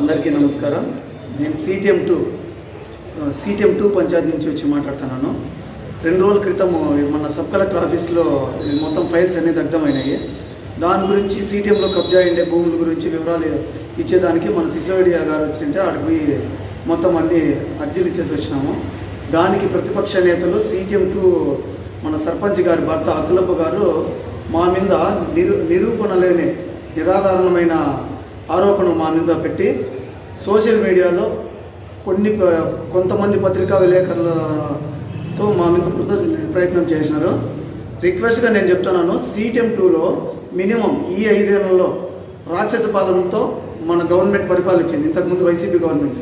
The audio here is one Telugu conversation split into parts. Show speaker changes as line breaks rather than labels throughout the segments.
అందరికీ నమస్కారం. నేను CTM two CTM two panchayat నుంచి వచ్చి మాట్లాడుతున్నాను. రెండు రోజుల క్రితం మన సబ్ కలెక్టర్ ఆఫీస్లో మొత్తం ఫైల్స్ అన్ని దగ్ధమైనాయి. దాని గురించి సిటిఎంలో కబ్జా అయ్యే భూముల గురించి వివరాలు ఇచ్చేదానికి మన సిసోడియా గారు వచ్చింటే అడిగి మొత్తం అన్ని అర్జీలు ఇచ్చేసి వచ్చినాము. దానికి ప్రతిపక్ష నేతలు సిటిఎం టూ మన సర్పంచ్ గారి భర్త అకులప్ప గారు మా మీద నిరూ నిరూపణ లేని నిరాధారణమైన ఆరోపణలు మా మీద పెట్టి సోషల్ మీడియాలో కొన్ని ప- కొంతమంది పత్రికా విలేకరులతో మా మీద కృత ప్రయత్నం చేసినారు. రిక్వెస్ట్గా నేను చెప్తున్నాను సీటీఎం టూలో మినిమం ఈ ఐదేళ్ళలో రాక్షస పాలనతో మన గవర్నమెంట్ పరిపాలించింది. ఇంతకుముందు వైసీపీ గవర్నమెంట్.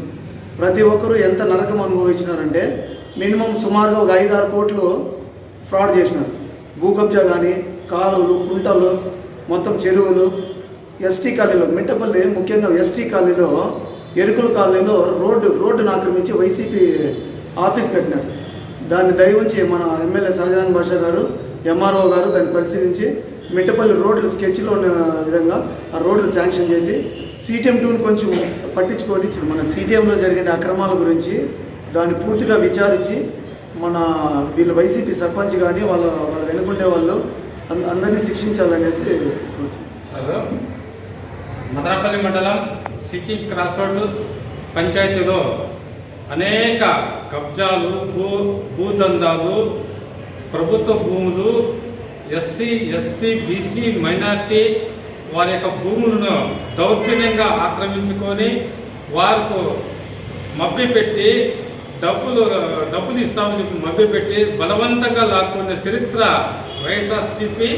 ప్రతి ఒక్కరూ ఎంత నరకం అనుభవించినారంటే మినిమం సుమారుగా ఒక ఐదు ఆరు కోట్లు ఫ్రాడ్ చేసినారు. భూకబ్జా కానీ కాలువలు కుంటలు మొత్తం చెరువులు ఎస్టీ కాలనీలో మిట్టపల్లి ముఖ్యంగా ఎస్టీ కాలనీలో ఎరుకుల కాలనీలో రోడ్డు రోడ్డును ఆక్రమించి వైసీపీ ఆఫీస్ కట్టినారు. దాన్ని దయవుంచి మన ఎమ్మెల్యే షాజహాన్ బాషా గారు ఎంఆర్ఓ గారు దాన్ని పరిశీలించి మిట్టపల్లి రోడ్లు స్కెచ్లో ఉన్న విధంగా ఆ రోడ్లు శాంక్షన్ చేసి సీటీఎం టూని కొంచెం పట్టించుకొని మన సీటీఎంలో జరిగిన అక్రమాల గురించి దాన్ని పూర్తిగా విచారించి మన వీళ్ళు వైసీపీ సర్పంచ్ కానీ వాళ్ళ వాళ్ళ వెనుకుండే వాళ్ళు అంద- అందరినీ శిక్షించాలనేసి కోరుచున్నాను.
మదనపల్లి మండలం సిటీ క్రాస్ రోడ్ పంచాయతీలో అనేక కబ్జాలు భూ భూదందాలు ప్రభుత్వ భూములు ఎస్సీ ఎస్టీ బీసీ మైనార్టీ వారి యొక్క భూములను దౌర్జన్యంగా ఆక్రమించుకొని వారికి మభ్యపెట్టి డబ్బులు డబ్బులు ఇస్తామని చెప్పి మభ్యపెట్టి బలవంతంగా లాక్కున్న చరిత్ర YSRCP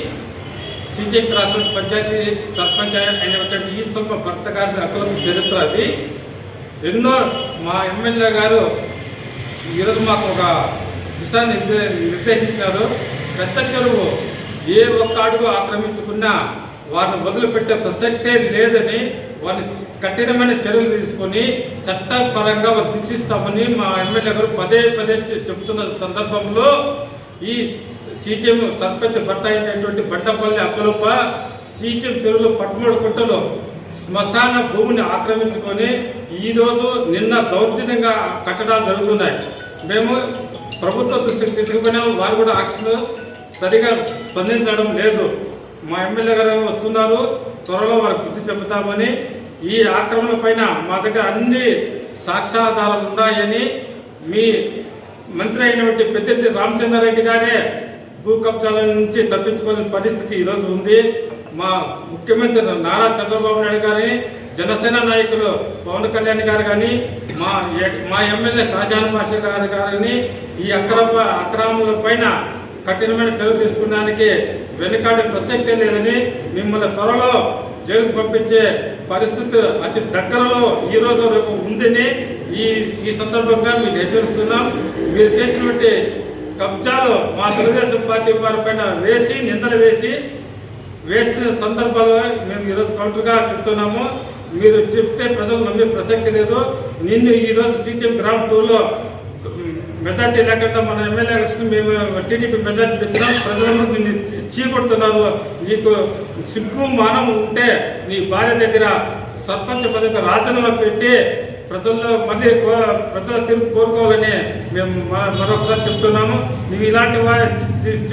city cross panchayat sarpanch అయినటువంటి ఈశ్వర భర్త గారి అక్కలకు చరిత్ర అది. ఎన్నో మా ఎమ్మెల్యే గారు ఈరోజు మాకు ఒక దిశ నిర్దేశించారు. పెద్ద చెరువు ఏ ఒక్క అడుగు ఆక్రమించుకున్నా వారిని వదిలిపెట్టే ప్రసక్తే లేదని వారిని కఠినమైన చర్యలు తీసుకొని చట్టపరంగా వారు శిక్షిస్తామని మా ఎమ్మెల్యే గారు పదే పదే చెబుతున్న సందర్భంలో ఈ సీటీఎం సర్పంచ్ భర్త అయినటువంటి బండపల్లి అక్కలప్ప సీటీఎం చెరువులో పట్టుమూడు గుట్టలో శ్మశాన భూమిని ఆక్రమించుకొని ఈ రోజు నిన్న దౌర్జన్యంగా కట్టడాలు జరుగుతున్నాయి. మేము ప్రభుత్వ దృష్టికి తీసుకుపోయినాము. వారు కూడా యాక్షన్ సరిగా స్పందించడం లేదు. మా ఎమ్మెల్యే గారు వస్తున్నారు. త్వరలో వారికి బుద్ధి చెబుతామని ఈ ఆక్రమణ పైన మా దగ్గర అన్ని సాక్ష్యాధారాలు ఉన్నాయని మీ మంత్రి అయినటువంటి పెద్దిరెడ్డి రామచంద్రారెడ్డి గారే భూ కబ్జాల నుంచి తప్పించుకోలేని పరిస్థితి ఈరోజు ఉంది. మా ముఖ్యమంత్రి నారా చంద్రబాబు నాయుడు గారిని జనసేన నాయకులు పవన్ కళ్యాణ్ గారు కానీ మా మా ఎమ్మెల్యే షాజాన్ బాషా గారు గారిని ఈ అక్రమ అక్రముల పైన కఠినమైన చర్య తీసుకోవడానికి వెనుకాడే ప్రసక్తే లేదని మిమ్మల్ని త్వరలో జైలుకు పంపించే పరిస్థితి అతి దగ్గరలో ఈ రోజు రేపు ఉందని ఈ ఈ సందర్భంగా మీకు హెచ్చరిస్తున్నాం. మీరు చేసినటువంటి కబ్జాలు మా తెలుగుదేశం పార్టీ వారి పైన వేసి నిందలు వేసి వేసిన సందర్భాల్లో మేము ఈరోజు కౌంటర్గా చెప్తున్నాము. మీరు చెప్తే ప్రజలు నమ్మే ప్రసక్తి లేదు. నిన్ను ఈరోజు సీటీఎం గ్రామ్ టూలో మెజార్టీ లేకుండా మన ఎమ్మెల్యే ఎలక్షన్ మేము టీడీపీ మెజార్టీ తెచ్చినాం. ప్రజలందరూ నిన్ను చీ- చీకొడుతున్నారు. నీకు సిగ్గు మానం ఉంటే నీ భార్య దగ్గర సర్పంచ్ పదవి రాజీనామా పెట్టి ప్రజల్లో మళ్ళీ కో- ప్రజల తీర్పు కోరుకోవాలని మేము మరొకసారి చెప్తున్నాము. నువ్వు ఇలాంటి వా- చి-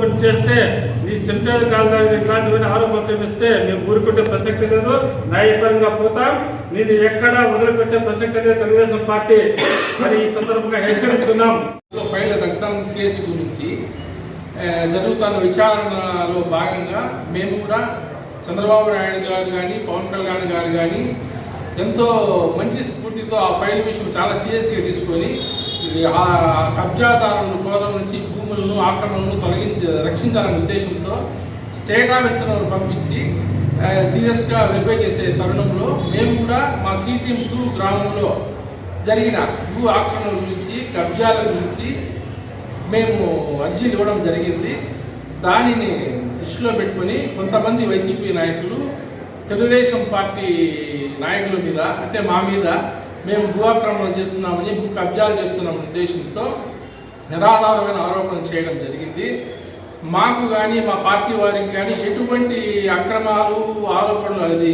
పని చేస్తే నీ చింతలు కాదు ఇలాంటివన్నీ ఆరోపణలు చూపిస్తే మేము ఊరుకుంటే ప్రసక్తి లేదు. న్యాయపరంగా పోతాం. నేను ఎక్కడ వదిలిపెట్టే ప్రసక్తి లేదు తెలుగుదేశం పార్టీ. మరి ఈ సందర్భంగా హెచ్చరిస్తున్నాం.
ఫైల్ దగ్ధం కేసు గురించి జరుగుతున్న విచారణలో భాగంగా మేము కూడా చంద్రబాబు నాయుడు గారు కానీ పవన్ కళ్యాణ్ గారు కానీ ఎంతో మంచి స్ఫూర్తితో ఆ ఫైల్ విషయం చాలా సీరియస్గా తీసుకొని ఆ కబ్జాదారులను కోరం నుంచి భూములను ఆక్రమణను తొలగించి రక్షించాలనే ఉద్దేశంతో స్టేట్ ఆఫీసర్లను పంపించి సీరియస్గా వెరిఫై చేసే తరుణంలో మేము కూడా మా సిటీఎం టూ గ్రామంలో జరిగిన భూ ఆక్రమణ గురించి కబ్జాల గురించి మేము అర్జీలు ఇవ్వడం జరిగింది. దానిని దృష్టిలో పెట్టుకొని కొంతమంది వైసీపీ నాయకులు తెలుగుదేశం పార్టీ నాయకుల మీద అంటే మా మీద మేము భూఆక్రమణం చేస్తున్నామని భూ కబ్జాలు చేస్తున్నాం ఉద్దేశంతో నిరాధారమైన ఆరోపణలు చేయడం జరిగింది. మాకు కానీ మా పార్టీ వారికి కానీ ఎటువంటి అక్రమాలు ఆరోపణలు అది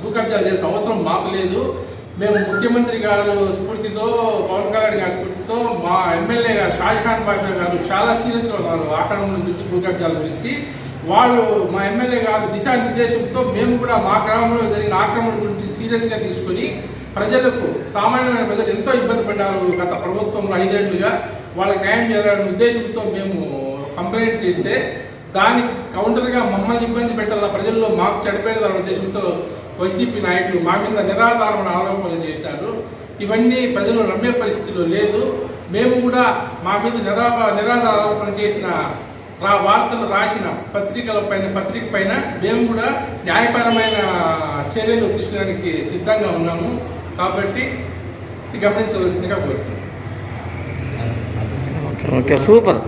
భూ కబ్జాలు చేసే అవసరం మాకు లేదు. మేము ముఖ్యమంత్రి గారు స్ఫూర్తితో పవన్ కళ్యాణ్ గారి స్ఫూర్తితో మా ఎమ్మెల్యే గారు షాజహాన్ బాషా గారు చాలా సీరియస్గా ఉన్నారు ఆక్రమణ గురించి భూ కబ్జాల గురించి. వాళ్ళు మా ఎమ్మెల్యే గారు దిశానిర్దేశంతో మేము కూడా మా గ్రామంలో జరిగిన ఆక్రమణ గురించి సీరియస్గా తీసుకొని ప్రజలకు సామాన్యమైన ప్రజలు ఎంతో ఇబ్బంది పడ్డారు గత ప్రభుత్వంలో ఐదేళ్ళుగా. వాళ్ళకి న్యాయం చేయాలనే ఉద్దేశంతో మేము కంప్లైంట్ చేస్తే దానికి కౌంటర్గా మమ్మల్ని ఇబ్బంది పెట్టాల ప్రజల్లో మాకు చెడిపోయేదన్న ఉద్దేశంతో వైసీపీ నాయకులు మా మీద నిరాధారమైన ఆరోపణలు చేసినారు ఇవన్నీ ప్రజలు నమ్మే పరిస్థితిలో లేదు. మేము కూడా మా మీద నిరా నిరాధార చేసిన రా వార్తలు రాసిన పత్రికల పైన పత్రిక పైన మేము కూడా న్యాయపరమైన చర్యలు తీసుకోవడానికి సిద్ధంగా ఉన్నాము. కాబట్టి గమనించవలసిందిగా కోరుతున్నాం.
Okay super.